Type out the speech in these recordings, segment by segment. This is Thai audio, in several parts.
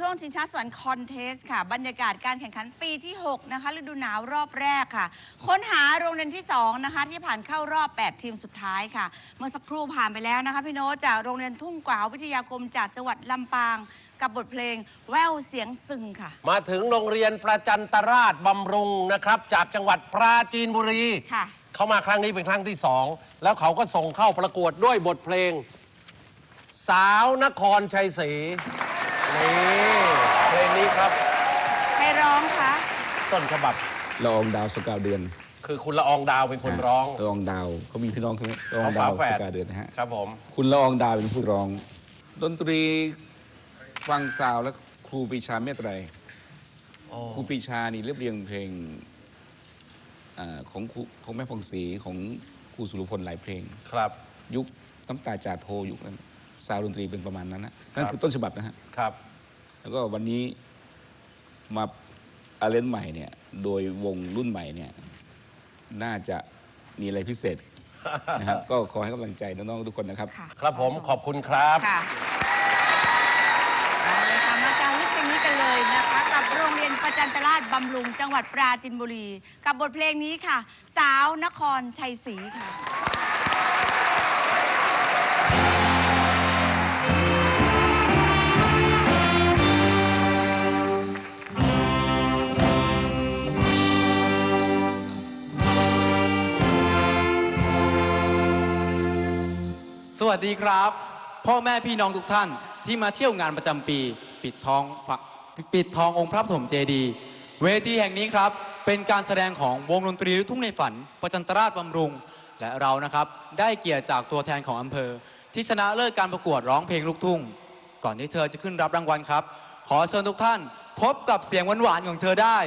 ช่วงชิงช้าสวรรค์คอนเทสค่ะ บรรยากาศการแข่งขันปีที่ 6 นะคะฤดูหนาวรอบแรกค่ะ ค้นหาโรงเรียนที่ 2 นะคะ ที่ผ่านเข้ารอบ 8 ทีมสุดท้ายค่ะ เมื่อสักครู่ผ่านไปแล้วนะคะ พี่โน้ตจากโรงเรียนทุ่งกวาววิทยาคมจากจังหวัดลำปาง กับบทเพลงแววเสียงซึงค่ะ มาถึงโรงเรียนประจันตราชบำรุงนะครับ จากจังหวัดปราจีนบุรี ค่ะ เขามาครั้งนี้เป็นครั้งที่สองแล้วเขาก็ส่งเข้าประกวดด้วยบทเพลง สาวนครชัยศรีนี่เพลงนี้ ครับ ใครร้องคะต้นฉบับละอองดาวสกาวเดือนคือคุณละอองดาวเป็นคนร้อง ละอองดาวเขามีพี่น้องคือละอองเขาดาฝาวแฝดสกาวเดือนนะฮะครับผมคุณละอองดาวเป็นผู้ร้อง ดนตรีฟังซาวและครูปรีชาเมตไตรครูปรีชานี่เรียบเรียงเพลงอาของครูของแม่พองศรีของครูสุรพลหลายเพลงครับ ยุคน้ำตาจ่าโทยุคนั้นซาวดนตรีเป็นประมาณนั้นนะนั่นครับคือต้นฉบับนะฮะครับ แล้วก็วันนี้ มาอาเลนใหม่เนี่ย โดยวงรุ่นใหม่เนี่ย น่าจะมีอะไรพิเศษนะครับ ก็ขอให้กำลังใจน้องๆทุกคนนะครับ ค่ะครับผมขอบคุณครับ ค่ะเอาเลยค่ะมาจารึกเพลงนี้กันเลยนะคะ กับโรงเรียนประจันตราชบำรุงจังหวัดปราจินบุรี กับบทเพลงนี้ค่ะ สาวนครชัยศรีค่ะ สวัสดีครับ พ่อแม่พี่น้องทุกท่านที่มาเที่ยวงานประจำปี ปิดทองฝปิดทององค์พระปฐมเจดีย์เวทีแห่งนี้ครับ เป็นการแสดงของวงดนตรีลูกทุ่งในฝัน ประจันตราชบำรุง และเรานะครับได้เกียรติจากตัวแทนของอำเภอ ที่ชนะเลิศการประกวดร้องเพลงลูกทุ่ง ก่อนที่เธอจะขึ้นรับรางวัลครับ ขอเชิญทุกท่าน พบกับเสียงหวานๆของเธอได้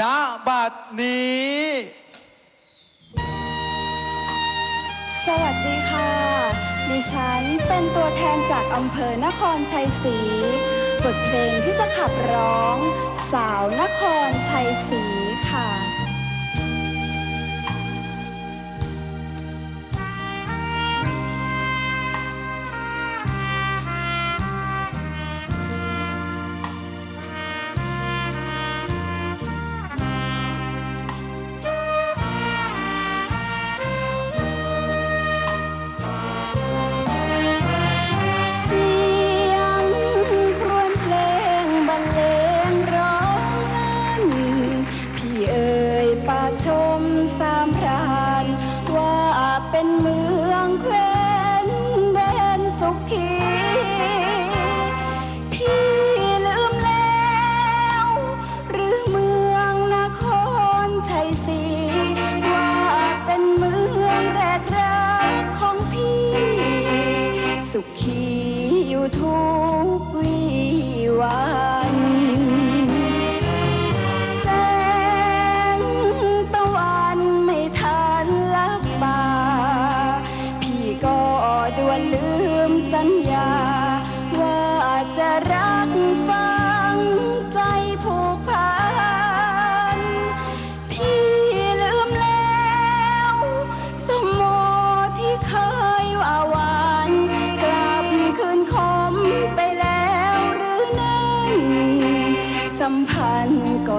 ณบัดนี้ สวัสดีค่ะ ดิฉันเป็นตัวแทนจากอำเภอนครชัยศรี บทเพลงที่จะขับร้อง สาวนครชัย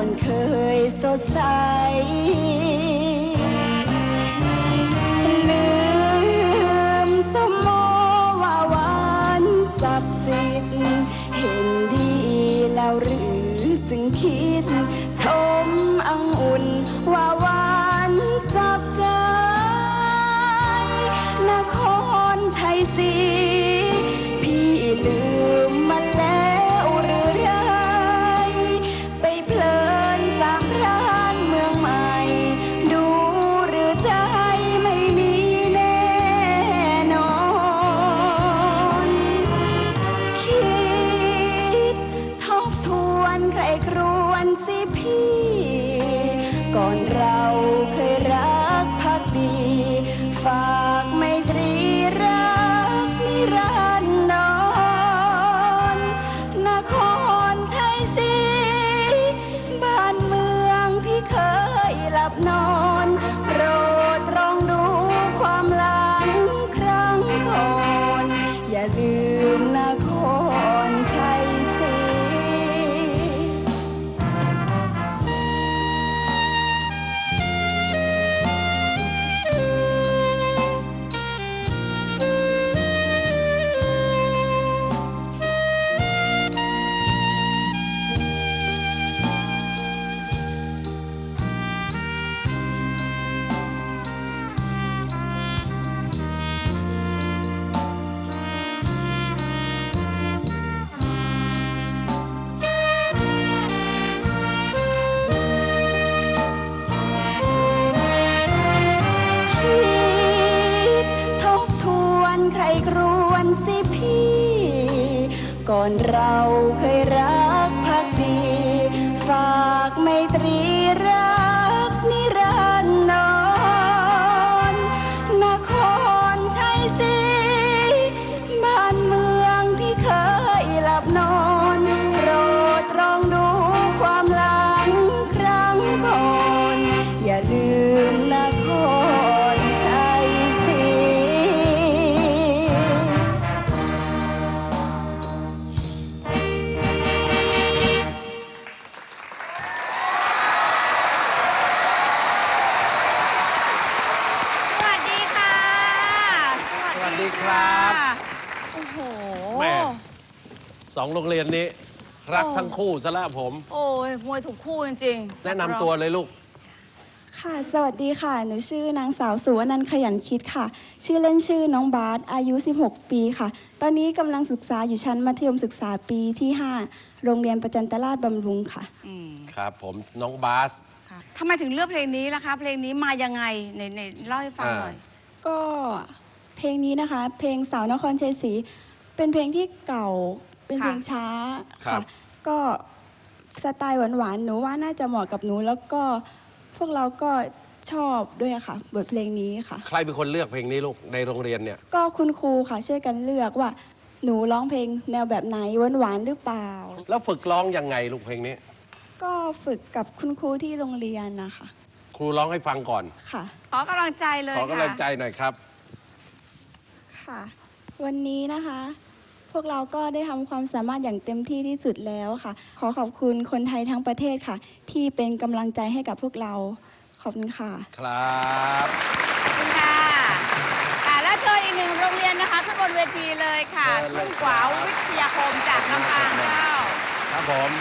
อนเคยสดใส ก่อ สองโรงเรียนนี้ รักโอ้ทั้งคู่ซะแล้วผม โอ้ยมวยถูกคู่จริงๆแนะนำตัวเลยลูก ค่ะ สวัสดีค่ะ หนูชื่อนางสาวสุวนันท์ขยันคิดค่ะ ชื่อเล่นชื่อน้องบาสอายุ 16 ปีค่ะ ตอนนี้กำลังศึกษาอยู่ชั้นมัธยมศึกษาปีที่ 5 โรงเรียนประจันตราชบำรุงค่ะอืมครับ ผมน้องบาสค่ะทำไมถึงเลือกเพลงนี้ล่ะคะ เพลงนี้มายังไงในในเล่าให้ฟังหน่อย ก็เพลงนี้นะคะ เพลงสาวนครชัยศรีเป็นเพลงที่เก่า เป็นเพลงค่ะช้าครัค่ะ บ ก็สไตล์หวานๆหนูว่าน่าจะเหมาะกับหนู แล้วก็พวกเราก็ชอบด้วยค่ะ บทเพลงนี้ค่ะ ใครเป็นคนเลือกเพลงนี้ลูกในโรงเรียนเนี่ย ก็คุณครูค่ะช่วยกันเลือกว่า หนูร้องเพลงแนวแบบไหนหวานๆหรือเปล่า แล้วฝึกร้องยังไงลูกเพลงนี้ ก็ฝึกกับคุณครูที่โรงเรียนนะคะครูร้องให้ฟังก่อน ค่ะ ขอกำลังใจเลยขอค่ะกำลังใจหน่อยครับ ค่ะ วันนี้นะคะ พวกเราก็ได้ทำความสามารถอย่างเต็มที่ที่สุดแล้วค่ะ ขอขอบคุณคนไทยทั้งประเทศค่ะ ที่เป็นกำลังใจให้กับพวกเรา ขอบคุณค่ะ ครับขอบคุณค่ะอ่าแล้วเชิญอีกหนึ่งโรงเรียนนะคะขึ้นบนเวทีเลยค่ะเชิญเลยทุ่งกวาววิทยาคมจากลำปางเจ้า ครับผม